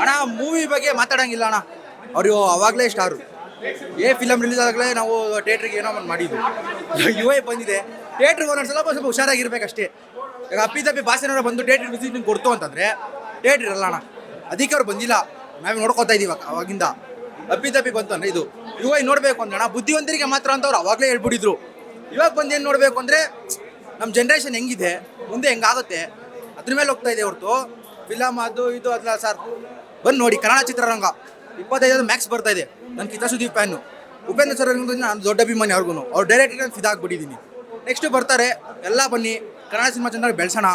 ಅಣ್ಣ ಮೂವಿ ಬಗ್ಗೆ ಮಾತಾಡಂಗಿಲ್ಲ ಅಣ್ಣ. ಅವರು ಅವಾಗಲೇ ಸ್ಟಾರು ಏ ಫಿಲಮ್ ರಿಲೀಸ್ ಆದಾಗಲೇ ನಾವು ಥಿಯೇಟ್ರಿಗೆ ಏನೋ ಒಂದು ಮಾಡಿದ್ವಿ. ಐ ಬಂದಿದೆ. ಥಿಯೇಟ್ರಿಗೆ ಒಂದೊಂದು ಸ್ವಲ್ಪ ಸ್ವಲ್ಪ ಹುಷಾರಾಗಿರ್ಬೇಕಷ್ಟೇ. ಈಗ ಅಪ್ಪಿ ತಪ್ಪಿ ಭಾಷೆನವ್ರು ಬಂದು ಥಿಯೇಟ್ರಿಗೆ ವಿಸಿಟ್ ನಿಮ್ಗೆ ಕೊಡ್ತು ಅಂತಂದರೆ ಥಿಯೇಟ್ರ್ ಇರಲ್ಲ ಅಣ್ಣ. ಅದಕ್ಕೆ ಅವ್ರು ಬಂದಿಲ್ಲ. ನಾವು ನೋಡ್ಕೊತಾ ಇದೀವಿ ಅವಾಗಿಂದ. ಅಪ್ಪಿ ತಪ್ಪಿ ಬಂತು ಅಂದ್ರೆ ಇದು ಯು ಐ ನೋಡಬೇಕು ಅಂದ್ರೆ ಅಣ್ಣ, ಬುದ್ಧಿವಂತರಿಗೆ ಮಾತ್ರ ಅಂತ ಅವ್ರು ಅವಾಗಲೇ ಹೇಳ್ಬಿಟ್ಟಿದ್ರು. ಇವಾಗ ಬಂದು ಏನು ನೋಡಬೇಕು ಅಂದರೆ ನಮ್ಮ ಜನ್ರೇಷನ್ ಹೆಂಗಿದೆ, ಮುಂದೆ ಹೆಂಗಾಗುತ್ತೆ, ಅದ್ರ ಮೇಲೆ ಹೋಗ್ತಾ ಇದೆ ಹೊರತು. ಫಿಲಮ್ ಅದು ಇದು ಅದಲ್ಲ ಸರ್. ಬಂದು ನೋಡಿ, ಕನ್ನಡ ಚಿತ್ರರಂಗ. ಇಪ್ಪತ್ತೈದು ಮ್ಯಾಕ್ಸ್ ಬರ್ತಾ ಇದೆ. ನನ್ನ ಕಿತ ಸುದೀಪ್ ಫ್ಯಾನು ಉಪೇಂದ್ರ ಸರ್ ನಾನು ದೊಡ್ಡ ಅಭಿಮಾನಿ ಅವ್ರಿಗೂ ಅವ್ರು ಡೈರೆಕ್ಟರ್ ಫಿದಾಗ್ಬಿಟ್ಟಿದ್ದೀನಿ ನೆಕ್ಸ್ಟ್ ಬರ್ತಾರೆ, ಎಲ್ಲ ಬನ್ನಿ. ಕನ್ನಡ ಸಿನಿಮಾ ಚೆನ್ನಾಗಿ ಬೆಳೆಸೋಣ.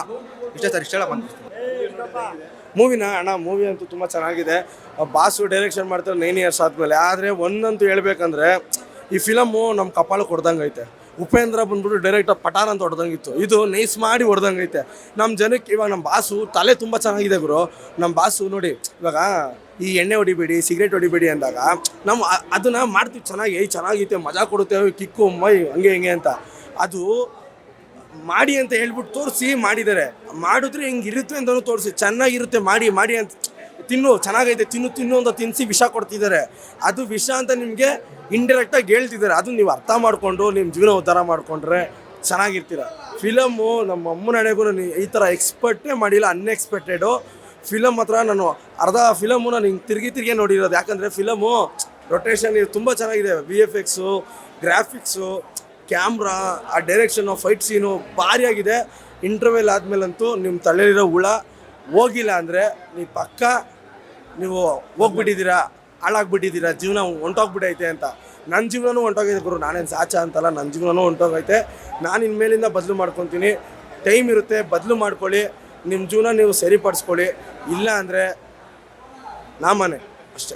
ಇಷ್ಟೇ ಸರ್ ಇಷ್ಟೆಲ್ಲ ಬಂದು ಮೂವಿನ ಅಣ್ಣ ಮೂವಿ ಅಂತೂ ತುಂಬ ಚೆನ್ನಾಗಿದೆ. ಬಾಸು ಡೈರೆಕ್ಷನ್ ಮಾಡ್ತಾರೆ ನೈನ್ ಇಯರ್ಸ್ ಆದಮೇಲೆ. ಆದರೆ ಒಂದಂತೂ ಹೇಳ್ಬೇಕಂದ್ರೆ, ಈ ಫಿಲಮು ನಮ್ಮ ಕಪಾಲು ಕೊಡ್ದಂಗೆ ಉಪೇಂದ್ರ ಬಂದ್ಬಿಟ್ಟು ಡೈರೆಕ್ಟ್ ಪಠಾನ್ ಅಂತ ಹೊಡೆದಂಗಿತ್ತು. ಇದು ನೈಸ್ ಮಾಡಿ ಹೊಡೆದಂಗೈತೆ. ನಮ್ಮ ಜನಕ್ಕೆ ಇವಾಗ ನಮ್ಮ ಬಾಸು ತಲೆ ತುಂಬ ಚೆನ್ನಾಗಿದೆ ಗುರು. ನಮ್ಮ ಬಾಸು ನೋಡಿ, ಇವಾಗ ಈ ಎಣ್ಣೆ ಹೊಡಿಬೇಡಿ ಸಿಗರೇಟ್ ಹೊಡಿಬೇಡಿ ಅಂದಾಗ ನಮ್ಮ ಅದನ್ನು ಮಾಡ್ತೀವಿ ಚೆನ್ನಾಗಿ ಚೆನ್ನಾಗೈತೆ, ಮಜಾ ಕೊಡುತ್ತೆ ಕಿಕ್ಕು, ಮೈ, ಹಂಗೆ ಹಿಂಗೆ ಅಂತ. ಅದು ಮಾಡಿ ಅಂತ ಹೇಳ್ಬಿಟ್ಟು ತೋರಿಸಿ ಮಾಡಿದ್ದಾರೆ. ಮಾಡಿದ್ರೆ ಹಿಂಗೆ ಇರುತ್ತೆ ಅಂತಲೂ ತೋರಿಸಿ, ಚೆನ್ನಾಗಿರುತ್ತೆ, ಮಾಡಿ ಮಾಡಿ ಅಂತ ತಿನ್ನು, ಚೆನ್ನಾಗೈತೆ, ತಿನ್ನು ತಿನ್ನು ಅಂತ ತಿನ್ನಿಸಿ ವಿಷ ಕೊಡ್ತಿದ್ದಾರೆ. ಅದು ವಿಷ ಅಂತ ನಿಮಗೆ ಇಂಡೈರೆಕ್ಟಾಗಿ ಹೇಳ್ತಿದ್ದಾರೆ. ಅದು ನೀವು ಅರ್ಥ ಮಾಡಿಕೊಂಡು ನಿಮ್ಮ ಜೀವನ ಉದ್ಧಾರ ಮಾಡಿಕೊಂಡ್ರೆ ಚೆನ್ನಾಗಿರ್ತೀರ. ಫಿಲಮ್ಮು ನಮ್ಮ ಅಮ್ಮನ ಹಣೆಗೂ ನಾನು ಈ ಥರ ಎಕ್ಸ್ಪರ್ಟೇ ಮಾಡಿಲ್ಲ ಅನ್ಎಕ್ಸ್ಪೆಕ್ಟೆಡು ಫಿಲಮ್ ಹತ್ರ ನಾನು ಅರ್ಧ ಫಿಲಮು ನಾನು ಹಿಂಗೆ ತಿರುಗಿ ತಿರುಗಿ ನೋಡಿರೋದು. ಯಾಕಂದರೆ ಫಿಲಮು ರೊಟೇಷನ್ ಇದು ತುಂಬ ಚೆನ್ನಾಗಿದೆ. V F X graphics camera ಆ ಡೈರೆಕ್ಷನು ಫೈಟ್ ಸೀನು ಆಗಿದೆ ಇಂಟರ್ವೆಲ್ ಆದಮೇಲಂತೂ ನಿಮ್ಮ ತಲೆಯಲ್ಲಿರೋ ಹುಳ ಹೋಗಿಲ್ಲ ಅಂದರೆ ನೀವು ಪಕ್ಕ ನೀವು ಹೋಗ್ಬಿಟ್ಟಿದ್ದೀರಾ, ಹಾಳಾಗ್ಬಿಟ್ಟಿದ್ದೀರಾ, ಜೀವನ ಹೊಂಟೋಗ್ಬಿಟ್ಟೈತೆ ಅಂತ. ನನ್ನ ಜೀವನನೂ ಹೊಂಟೋಗೈತೆ ಗುರು, ನಾನೇನು ಸಾಚ ಅಂತಲ್ಲ ನನ್ನ ಜೀವನನೂ ಹೊಂಟೋಗೈತೆ ನಾನು ಇನ್ಮೇಲಿಂದ ಬದಲು ಮಾಡ್ಕೊತೀನಿ. ಟೈಮ್ ಇರುತ್ತೆ, ಬದಲು ಮಾಡ್ಕೊಳ್ಳಿ. ನಿಮ್ಮ ಜೀವನ ನೀವು ಸರಿಪಡಿಸ್ಕೊಳ್ಳಿ. ಇಲ್ಲ ಅಂದರೆ ನಾ ಮನೆ, ಅಷ್ಟೇ.